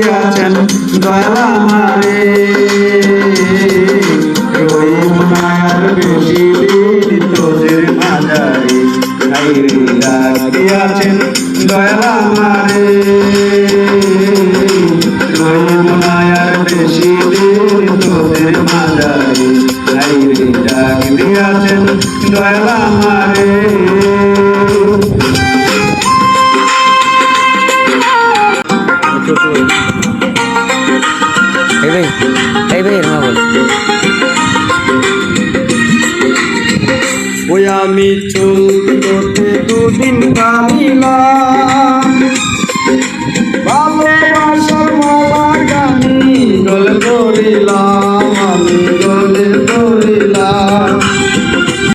দিয়াছেন দয়া মারে রহিম নায়ার বেশি দিন তোদের মাঝারে দিয়াছেন দয়া মারে দয়া মারে এই ভাই এই ভাই এরমা বল ওই আমি চলতে দুদিন কামিলাম ভালোবাসার মালা আমি গলে ধরিলাম।